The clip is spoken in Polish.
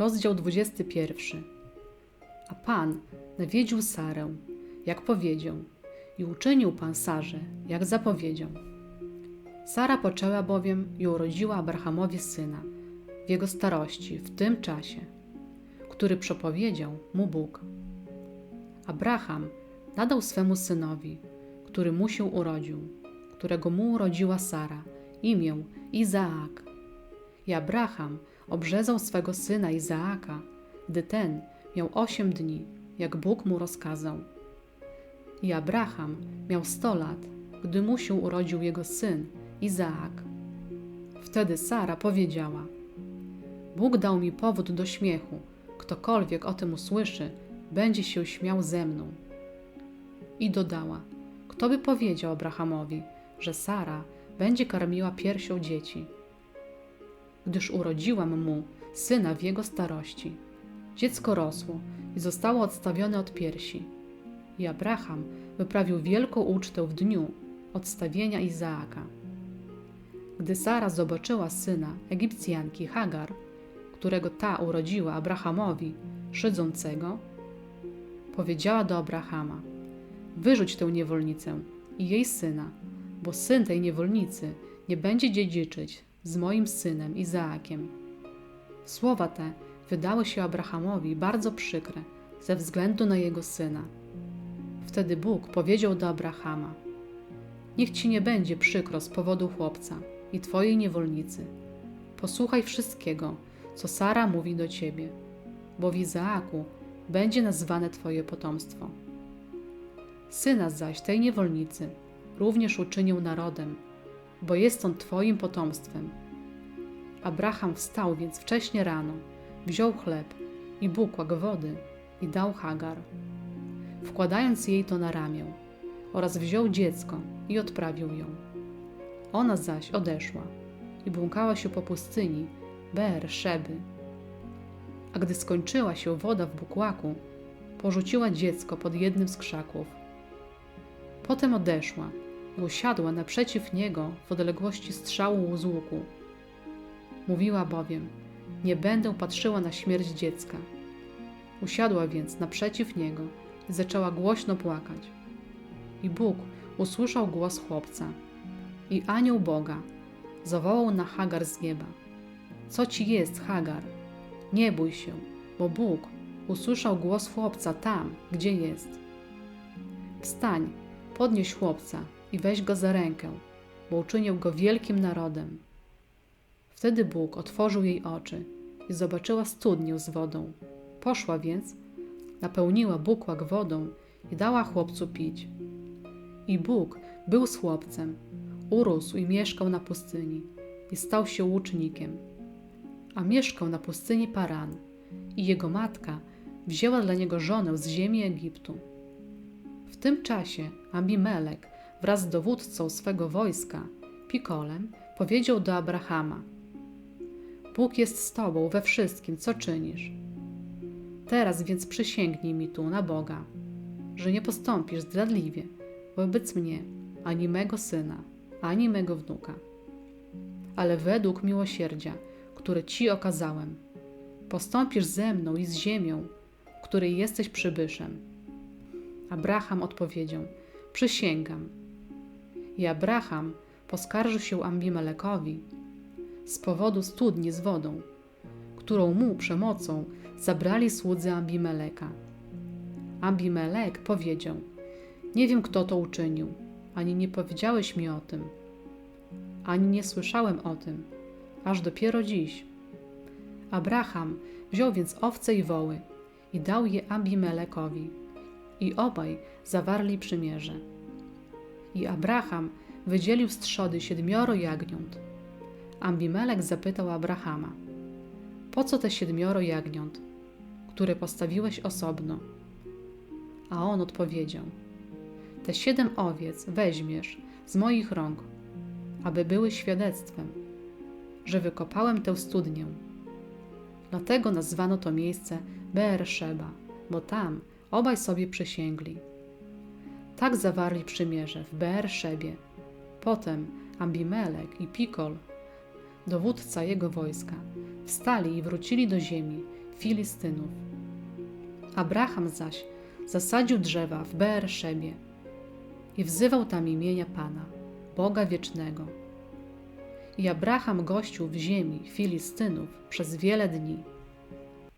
rozdział 21. A Pan nawiedził Sarę, jak powiedział, i uczynił Pan Sarze, jak zapowiedział. Sara poczęła bowiem i urodziła Abrahamowi syna w jego starości, w tym czasie, który przepowiedział mu Bóg. Abraham nadał swemu synowi, który mu się urodził, którego mu urodziła Sara, imię Izaak. I Abraham obrzezał swego syna Izaaka, gdy ten miał osiem dni, jak Bóg mu rozkazał. I Abraham miał sto lat, gdy mu się urodził jego syn Izaak. Wtedy Sara powiedziała: Bóg dał mi powód do śmiechu. Ktokolwiek o tym usłyszy, będzie się śmiał ze mną. I dodała: Kto by powiedział Abrahamowi, że Sara będzie karmiła piersią dzieci? Gdyż urodziłam mu syna w jego starości. Dziecko rosło i zostało odstawione od piersi. I Abraham wyprawił wielką ucztę w dniu odstawienia Izaaka. Gdy Sara zobaczyła syna Egipcjanki Hagar, którego ta urodziła Abrahamowi, szydzącego, powiedziała do Abrahama: Wyrzuć tę niewolnicę i jej syna, bo syn tej niewolnicy nie będzie dziedziczyć z moim synem Izaakiem. Słowa te wydały się Abrahamowi bardzo przykre ze względu na jego syna. Wtedy Bóg powiedział do Abrahama: Niech ci nie będzie przykro z powodu chłopca i twojej niewolnicy. Posłuchaj wszystkiego, co Sara mówi do ciebie, bo w Izaaku będzie nazwane twoje potomstwo. Syna zaś tej niewolnicy również uczynił narodem, bo jest on twoim potomstwem. Abraham wstał więc wcześnie rano, wziął chleb i bukłak wody i dał Hagar, wkładając jej to na ramię, oraz wziął dziecko i odprawił ją. Ona zaś odeszła i błąkała się po pustyni Ber Szeby. A gdy skończyła się woda w bukłaku, porzuciła dziecko pod jednym z krzaków. Potem odeszła usiadła naprzeciw niego w odległości strzału z łuku. Mówiła bowiem: Nie będę patrzyła na śmierć dziecka. Usiadła więc naprzeciw niego i zaczęła głośno płakać. I Bóg usłyszał głos chłopca. I anioł Boga zawołał na Hagar z nieba: Co ci jest, Hagar? Nie bój się, bo Bóg usłyszał głos chłopca tam, gdzie jest. Wstań, podnieś chłopca i weź go za rękę, bo uczynił go wielkim narodem. Wtedy Bóg otworzył jej oczy i zobaczyła studnię z wodą. Poszła więc, napełniła bukłak wodą i dała chłopcu pić. I Bóg był z chłopcem, urósł i mieszkał na pustyni i stał się łucznikiem. A mieszkał na pustyni Paran i jego matka wzięła dla niego żonę z ziemi Egiptu. W tym czasie Abimelek wraz z dowódcą swego wojska, Pikolem, powiedział do Abrahama: Bóg jest z tobą we wszystkim, co czynisz. Teraz więc przysięgnij mi tu na Boga, że nie postąpisz zdradliwie wobec mnie, ani mego syna, ani mego wnuka, ale według miłosierdzia, które ci okazałem, postąpisz ze mną i z ziemią, której jesteś przybyszem. Abraham odpowiedział: Przysięgam. I Abraham poskarżył się Ambimelekowi z powodu studni z wodą, którą mu przemocą zabrali słudzy Ambimeleka. Ambimelek powiedział: Nie wiem, kto to uczynił, ani nie powiedziałeś mi o tym, ani nie słyszałem o tym, aż dopiero dziś. Abraham wziął więc owce i woły i dał je Abimelekowi, i obaj zawarli przymierze. I Abraham wydzielił z trzody siedmioro jagniąt. Abimelek zapytał Abrahama: Po co te siedmioro jagniąt, które postawiłeś osobno? A on odpowiedział: Te siedem owiec weźmiesz z moich rąk, aby były świadectwem, że wykopałem tę studnię. Dlatego nazwano to miejsce Beersheba, bo tam obaj sobie przysięgli. Tak zawarli przymierze w Beerszebie. Potem Abimelek i Pikol, dowódca jego wojska, wstali i wrócili do ziemi Filistynów. Abraham zaś zasadził drzewa w Beerszebie i wzywał tam imienia Pana, Boga Wiecznego. I Abraham gościł w ziemi Filistynów przez wiele dni.